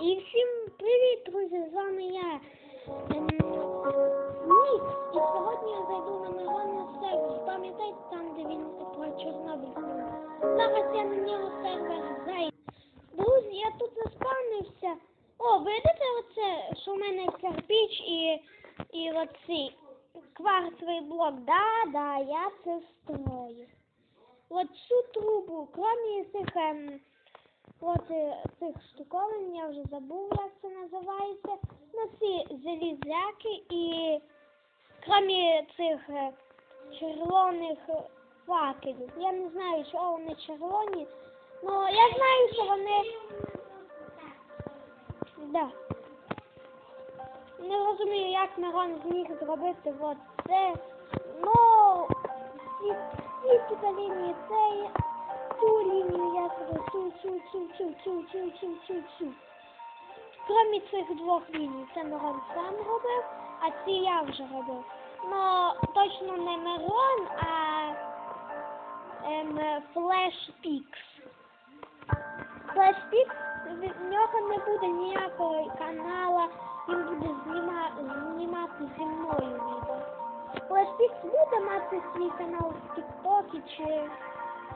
І всім привіт, друзі! З вами я. Ем, І сьогодні я зайду на Миронов сервер. Пам'ятаєте там, де він про Чорнобиль? Зараз я на нього сервер зайду. Друзі, я тут заспавнився. О, видите оце, що в мене кирпич і, і оцей кварцевий блок. Да, да, я це строю. От цю трубу, крім цих от е, цих штуковин, я вже забув, як це називається. Ну, ці залізяки і крім цих е, червоних факелів. Я не знаю, чого вони червоні. Ну, я знаю, що вони. Да. Не розумію, як Мирон зміг зробити от це. Ну, ці, ці лінії, це цю лінію я цю, цю, цю, цю, цю, цю, цю, цю, цю. Крім цих двох ліній, це Мирон сам робив, а ці я вже робив. Ну, точно не Мирон, а ем, Flash Pix. Flash Pix, в нього не буде ніякого канала, він буде зніма, знімати зі мною відео. Flash Pix буде мати свій канал в Тіктокі чи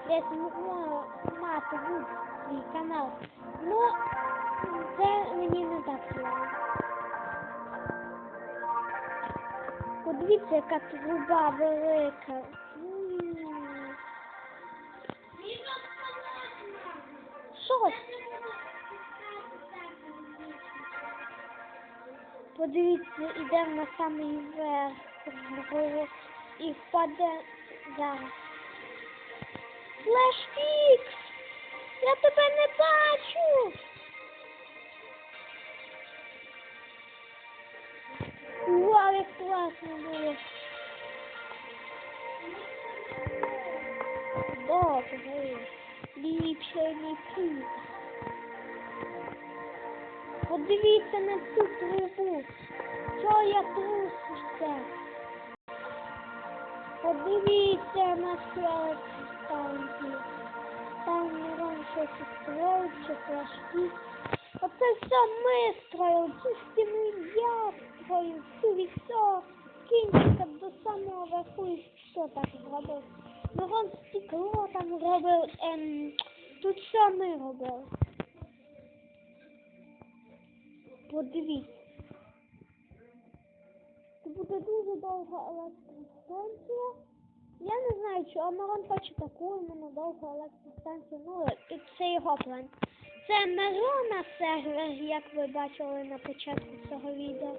десь мати буде свій канал. Ну, це мені не так цікаво. Подивіться, яка труба велика. Що? Подивіться, йдемо на самий верх і впаде зараз. Флешфікс! Я тебе не бачу! Вау, як класно було! Добре, ліпше ліпше. Подивіться на цю трубу. Що я трусуся? Подивіться на це станцію. Там Мирон щось строїть, чи флажки. Оце все ми строїли, цю стіну я строїв, цю від цього кінчика до самого верху і все так зробив. Мирон стекло там робив, ем, тут все ми робили. Подивіться. Це буде дуже довга електростанція. Я не знаю, чи Мирон хоче таку довгу електростанцію. Ну, це його план. Це Мирона сервер, як ви бачили на початку цього відео.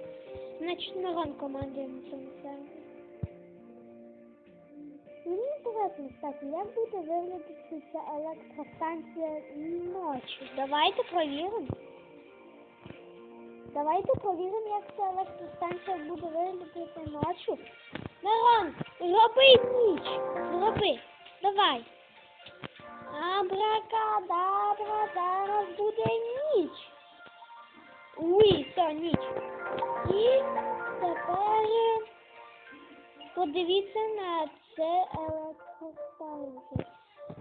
Значить, Мирон командує на цьому сервері. Мені інтересно, кстати, як буде виглядати ця електростанція ночі. Давайте провіримо. Давайте провіримо, як ця електростанція буде виглядати ночі. Мирон, зроби ніч. Зроби. Давай. Абракадабра, зараз буде ніч. Уй, все, ніч. І тепер подивіться на це електростанцію.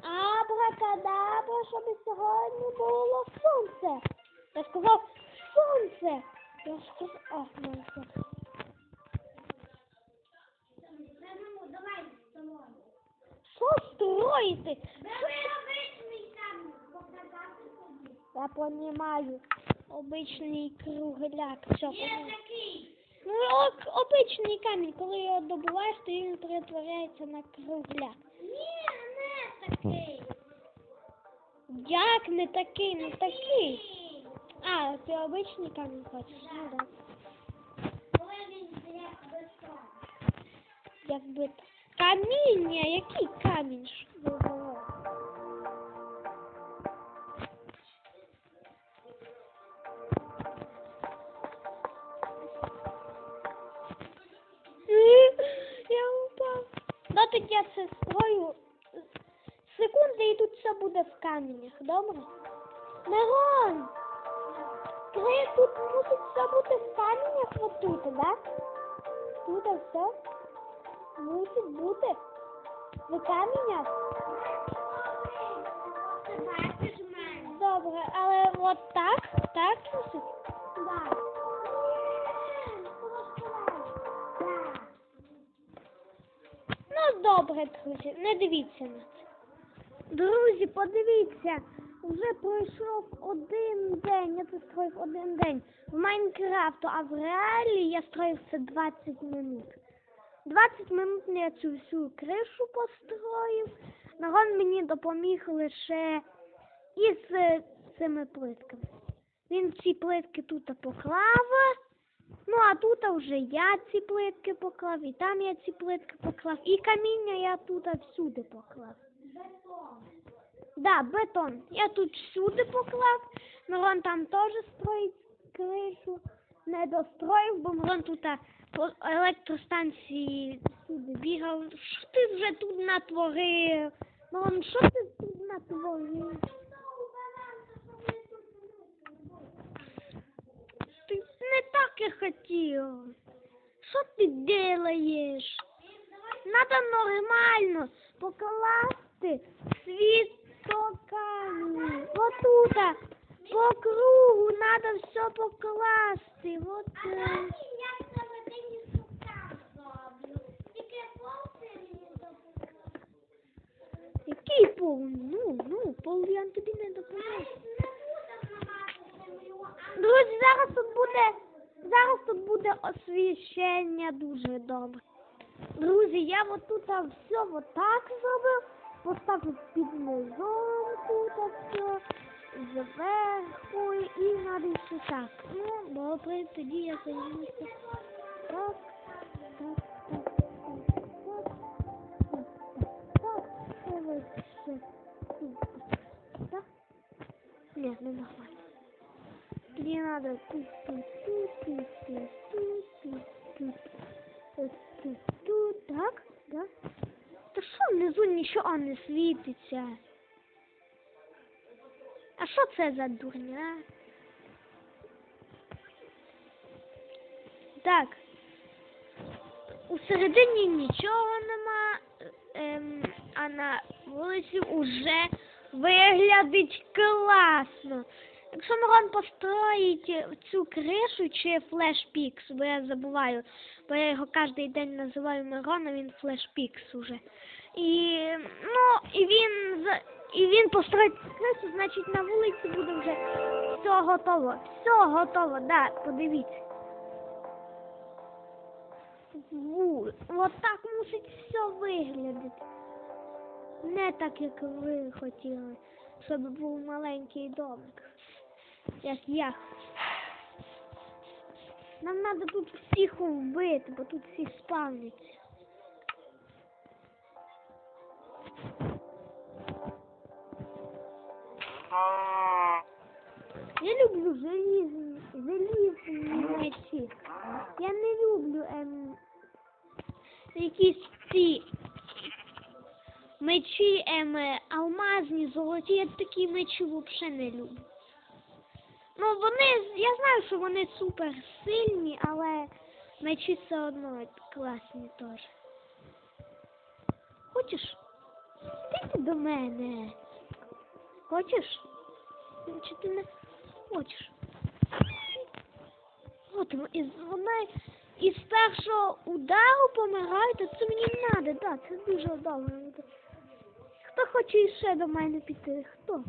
Абракадабра, щоб сьогодні було сонце. Я сказав сонце. Я сказав, сонце. Що строїти? Я понімаю. Обичний кругляк. Все. Ну, ок, обичний камінь, коли його добуваєш, то він перетворяється на кругляк. Ні, не такий. Як не такий, не такий. А, ти обичний камінь хочеш? Ну так. Якби т- каміння, який камінь? Я упав. Ну я це строю. Секунди і тут все буде в камінях, добре? Мирон! Ти тут мусить все бути в камінях отут, да? Тут все мусить бути в камінях. Добре. але от так, так? Да. Ну, добре, друзі, не дивіться на це. Друзі, подивіться, вже пройшов один день, я це строїв один день в Майнкрафту, а в реалі я строїв це 20 минут. 20 минут я цю всю кришу построїв. Нарон мені допоміг лише із е, цими плитками. Він ці плитки тут поклав. Ну, а тут вже я ці плитки поклав, і там я ці плитки поклав, і каміння я тут всюди поклав. Бетон. Да, бетон. Я тут всюди поклав. Мирон там теж строїть кришу. Не достроїв, бо Мирон тут по електростанції всюди бігав. Що ти вже тут натворив? Мирон, що ти тут натворив? Ти не так я хотів. Що ти делаєш? Надо нормально покласти світоками. Вот тут по кругу надо все покласти. Вот. е. Я тебе день сука зроблю. Тільки полці мені допомогли. Який пол? Ну, ну, пол я тобі не а Друзі, зараз тут буде, зараз тут буде освіщення дуже добре. Друзі, я от тут все от так зробив, поставив під низом тут все, зверху і надо ще так. Ну, добре, тоді я займуся. Так, так, так, все. Да? Нет, ну нормально. Не надо. Так, да? Та що внизу нічого не світиться? А що це за дурня? Так. У середині нічого нема, ем, а на вулиці уже виглядить класно. Якщо Мирон построїть цю кришу чи флешпікс, бо я забуваю, бо я його кожен день називаю Мирон, а він флешпікс уже. І ну і він і він построїть кришу, значить на вулиці буде вже все готово. Все готово, да, подивіться. Ву, от так мусить все виглядати. Не так, як ви хотіли, щоб був маленький домик. Як я. Нам треба тут всіх вбити, бо тут всі спавняться. Я люблю желізні, желізні мечі. Я не люблю ем, якісь ці мечі ем, алмазні, золоті. Я такі мечі взагалі не люблю. Ну, вони, я знаю, що вони супер сильні, але мечі все одно класні теж. Хочеш? Іди до мене. Хочеш? Чи ти не хочеш? От із вона із першого удару помирає, то це мені не треба, да, це дуже добре. Хто хоче ще до мене піти? Хто?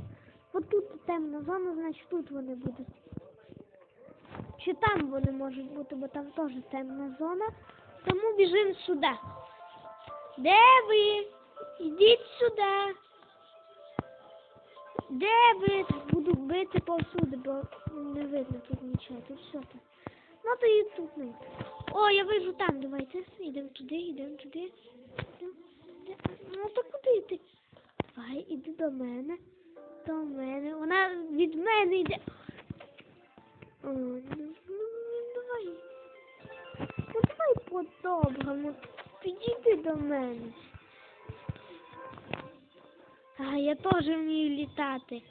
От тут темна зона, значить тут вони будуть. Чи там вони можуть бути, бо там теж темна зона. Тому біжимо сюди. Де ви? Йдіть сюди. Де ви? Буду бити повсюди, бо не видно тут нічого. Тут все так. Ну то і тут не. О, я вижу там, давайте. Йдемо туди, йдемо туди. Йдемо. Де- Ну то куди йти? Давай, іди до мене. До мене. Вона від мене йде. Ну, ну, давай. Ну давай по-доброму. Підійди до мене. А, я теж вмію літати.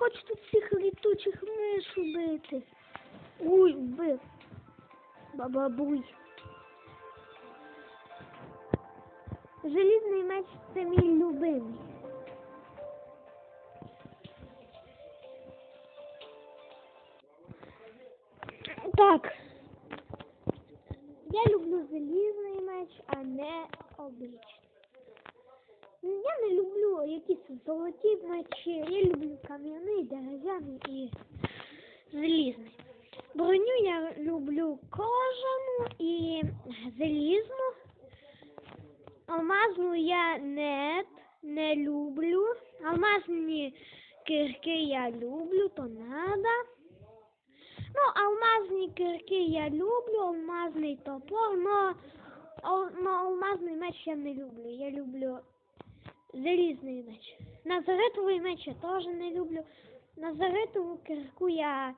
Хочу тут всіх літучих миш убити. Уй, вбив. Бабабуй. Желізний меч це мій любимий. Так. Я люблю залізний меч, а не обичний. Якісь золоті мечі, я люблю кам'яний, дерев'яний і залізний. Броню я люблю кожану і залізну. Алмазну я не, не люблю. Алмазні кирки я люблю, то надо. Ну, алмазні кирки я люблю, алмазний топор, но, но алмазний меч я не люблю. Я люблю залізний меч. Назаретовий меч я теж не люблю. Назаретову кирку я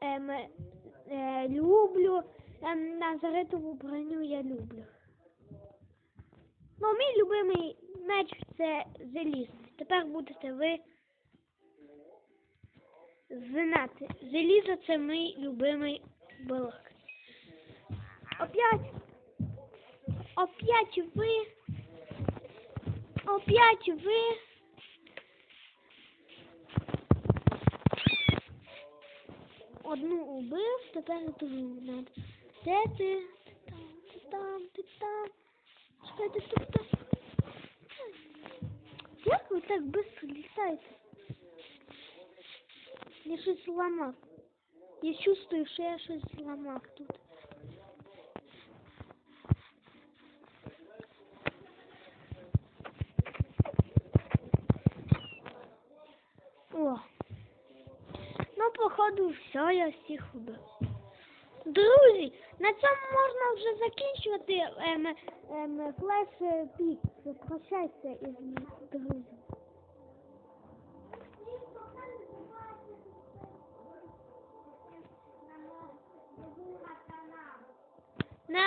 ем, е, люблю. Ем, Назаретову броню я люблю. Ну, мій любимий меч це залізний. Тепер будете ви знати. Залізо це мій любимий блок. Опять, опять ви, опять ви. Одну убив, тепер другу надо. Де? Ти там, ти там, ти там. Чекай, ти тут там. Як так швидко літаєте? Я щось зламав. Я чувствую, що я щось зламав тут. Все, я всіх убив. Друзі, на цьому можна вже закінчувати ем, ем, флеш пік. Прощайся із друзями. На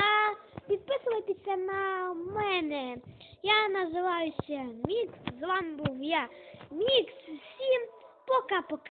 підписуйтеся на мене. Я називаюся Мікс. З вами був я. Мікс. Всім пока-пока.